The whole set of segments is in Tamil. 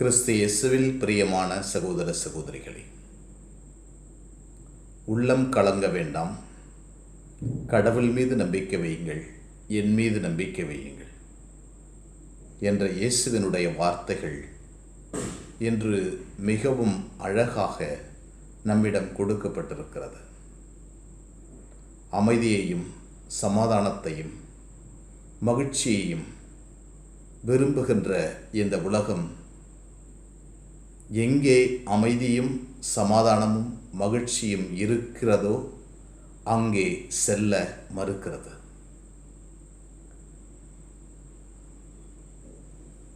கிறிஸ்து இயேசுவில் பிரியமான சகோதர சகோதரிகளே உள்ளம் கலங்க வேண்டாம். கடவுள் மீது நம்பிக்கை வையுங்கள் என் மீது நம்பிக்கை வையுங்கள் என்ற இயேசுவினுடைய வார்த்தைகள் இன்று மிகவும் அழகாக நம்மிடம் கொடுக்கப்பட்டிருக்கிறது. அமைதியையும் சமாதானத்தையும் மகிழ்ச்சியையும் விரும்புகின்ற இந்த உலகம் எங்கே அமைதியும் சமாதானமும் மகிழ்ச்சியும் இருக்கிறதோ அங்கே செல்ல மறுக்கிறது.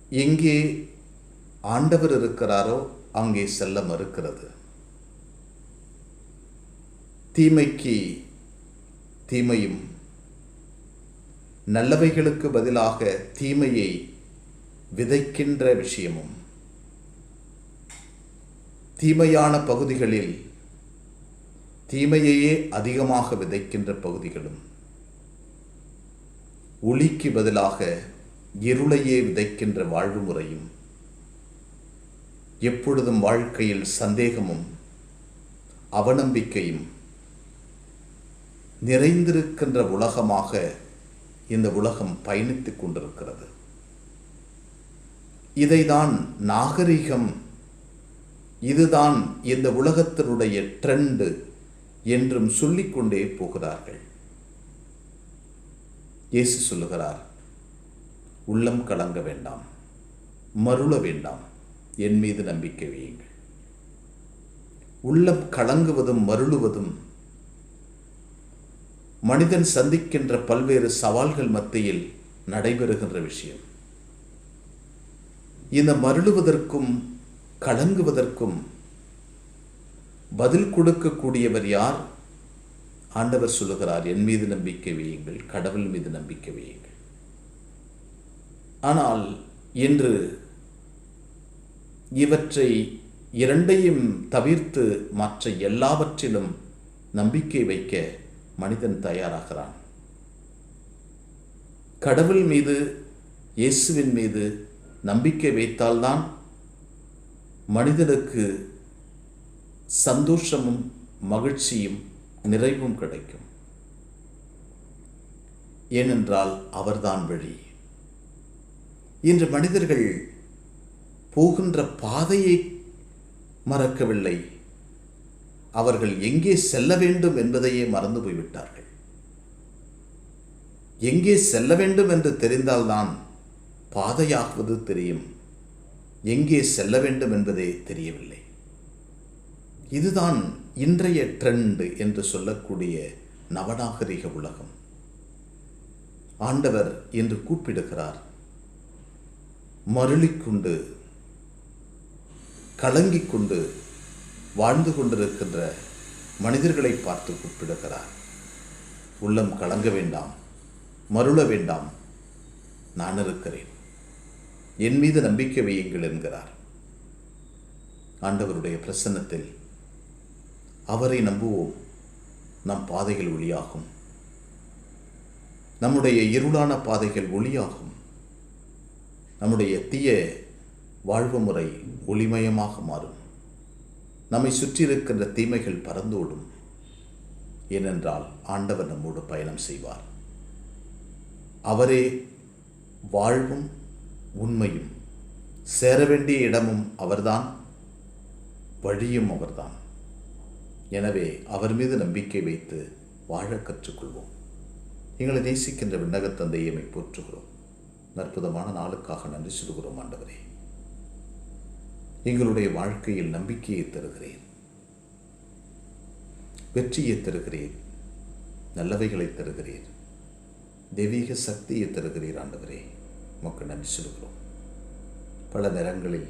எங்கே ஆண்டவர் இருக்கிறாரோ அங்கே செல்ல மறுக்கிறது. தீமைக்கு தீமையும் நல்லவைகளுக்கு பதிலாக தீமையை விதைக்கின்ற விஷயமும் தீமையான பகுதிகளில் தீமையையே அதிகமாக விதைக்கின்ற பகுதிகளும் ஒளிக்கு பதிலாக இருளையே விதைக்கின்ற வாழ்வு முறையும் எப்பொழுதும் வாழ்க்கையில் சந்தேகமும் அவநம்பிக்கையும் நிறைந்திருக்கின்ற உலகமாக இந்த உலகம் பயணித்துக் கொண்டிருக்கிறது. இதைதான் நாகரிகம் இதுதான் இந்த உலகத்தினுடைய ட்ரெண்டு என்றும் சொல்லிக்கொண்டே போகிறார்கள். இயேசு சொல்லுகிறார் உள்ளம் கலங்க வேண்டாம் மருள வேண்டாம் என் மீது நம்பிக்கை வையுங்கள். உள்ளம் கலங்குவதும் மருளுவதும் மனிதன் சந்திக்கின்ற பல்வேறு சவால்கள் மத்தியில் நடைபெறுகின்ற விஷயம். இந்த மருளுவதற்கும் கலங்குவதற்கும் பதில் கொடுக்கக்கூடியவர் யார்? ஆண்டவர் சொல்லுகிறார் என் மீது நம்பிக்கை வையுங்கள் கடவுள் மீது நம்பிக்கை வையுங்கள். ஆனால் இன்று இவற்றை இரண்டையும் தவிர்த்து மற்ற எல்லாவற்றிலும் நம்பிக்கை வைக்க மனிதன் தயாராகிறான். கடவுள் மீது இயேசுவின் மீது நம்பிக்கை வைத்தால்தான் மனிதனுக்கு சந்தோஷமும் மகிழ்ச்சியும் நிறைவும் கிடைக்கும். ஏனென்றால் அவர்தான் வழி. இன்று மனிதர்கள் போகின்ற பாதையை மறக்கவில்லை. அவர்கள் எங்கே செல்ல வேண்டும் என்பதையே மறந்து போய்விட்டார்கள். எங்கே செல்ல வேண்டும் என்று தெரிந்தால்தான் பாதையாகுவது தெரியும். எங்கே செல்ல வேண்டும் என்பதே தெரியவில்லை. இதுதான் இன்றைய ட்ரெண்டு என்று சொல்லக்கூடிய நவநாகரிக உலகம். ஆண்டவர் என்று கூப்பிடுகிறார் மருளிக்கொண்டு கலங்கிக் கொண்டு வாழ்ந்து கொண்டிருக்கின்ற மனிதர்களை பார்த்து கூப்பிடுகிறார். உள்ளம் கலங்க வேண்டாம் மருள வேண்டாம் நான் இருக்கிறேன். என் மீது நம்பிக்கை வையுங்கள் என்கிறார். ஆண்டவருடைய பிரசன்னத்தில் அவரை நம்புவோம். நம் பாதைகள் ஒளியாகும். நம்முடைய இருளான பாதைகள் ஒளியாகும். நம்முடைய தீய வாழ்வு முறை ஒளிமயமாக மாறும். நம்மை சுற்றியிருக்கின்ற தீமைகள் பறந்தோடும். ஏனென்றால் ஆண்டவர் நம்மோடு பயணம் செய்வார். அவரே வாழ்வும் உண்மையும் சேர வேண்டிய இடமும் அவர்தான் வழியும் அவர்தான். எனவே அவர் மீது நம்பிக்கை வைத்து வாழ கற்றுக்கொள்வோம். எங்களை நேசிக்கின்ற விண்ணகத் தந்தையமை போற்றுகிறோம். அற்புதமான நாளுக்காக நன்றி சொல்கிறோம் ஆண்டவரே. எங்களுடைய வாழ்க்கையில் நம்பிக்கையை தருகிறேன். வெற்றியை தருகிறேன். நல்லவைகளை தருகிறேன். தெய்வீக சக்தியை தருகிறீர் ஆண்டவரே. உமக்கு நன்றி சொல்கிறோம் பல நேரங்களில்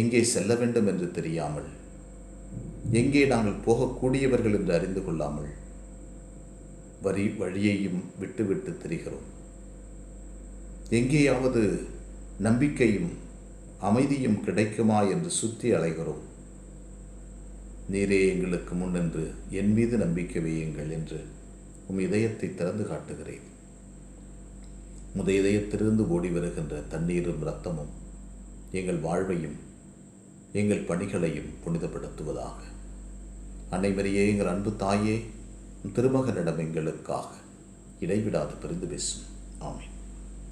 எங்கே செல்ல வேண்டும் என்று தெரியாமல் எங்கே நாங்கள் போகக்கூடியவர்கள் என்று அறிந்து கொள்ளாமல் வரி வழியையும் விட்டுவிட்டு தெரிகிறோம். எங்கேயாவது நம்பிக்கையும் அமைதியும் கிடைக்குமா என்று சுற்றி அலைகிறோம். நீரே எங்களுக்கு முன்னின்று என் மீது நம்பிக்கை வையுங்கள் என்று உம் இதயத்தை திறந்து காட்டுகிறேன். உமது இதயத்திலிருந்து ஓடி வருகின்ற தண்ணீரும் இரத்தமும் எங்கள் வாழ்வையும் எங்கள் பணிகளையும் புனிதப்படுத்துவதாக. அன்னைமரியே எங்கள் அன்பு தாயே திருமகனிடம் எங்களுக்காக இடைவிடாது பிரிந்து பேசும். ஆமீன்.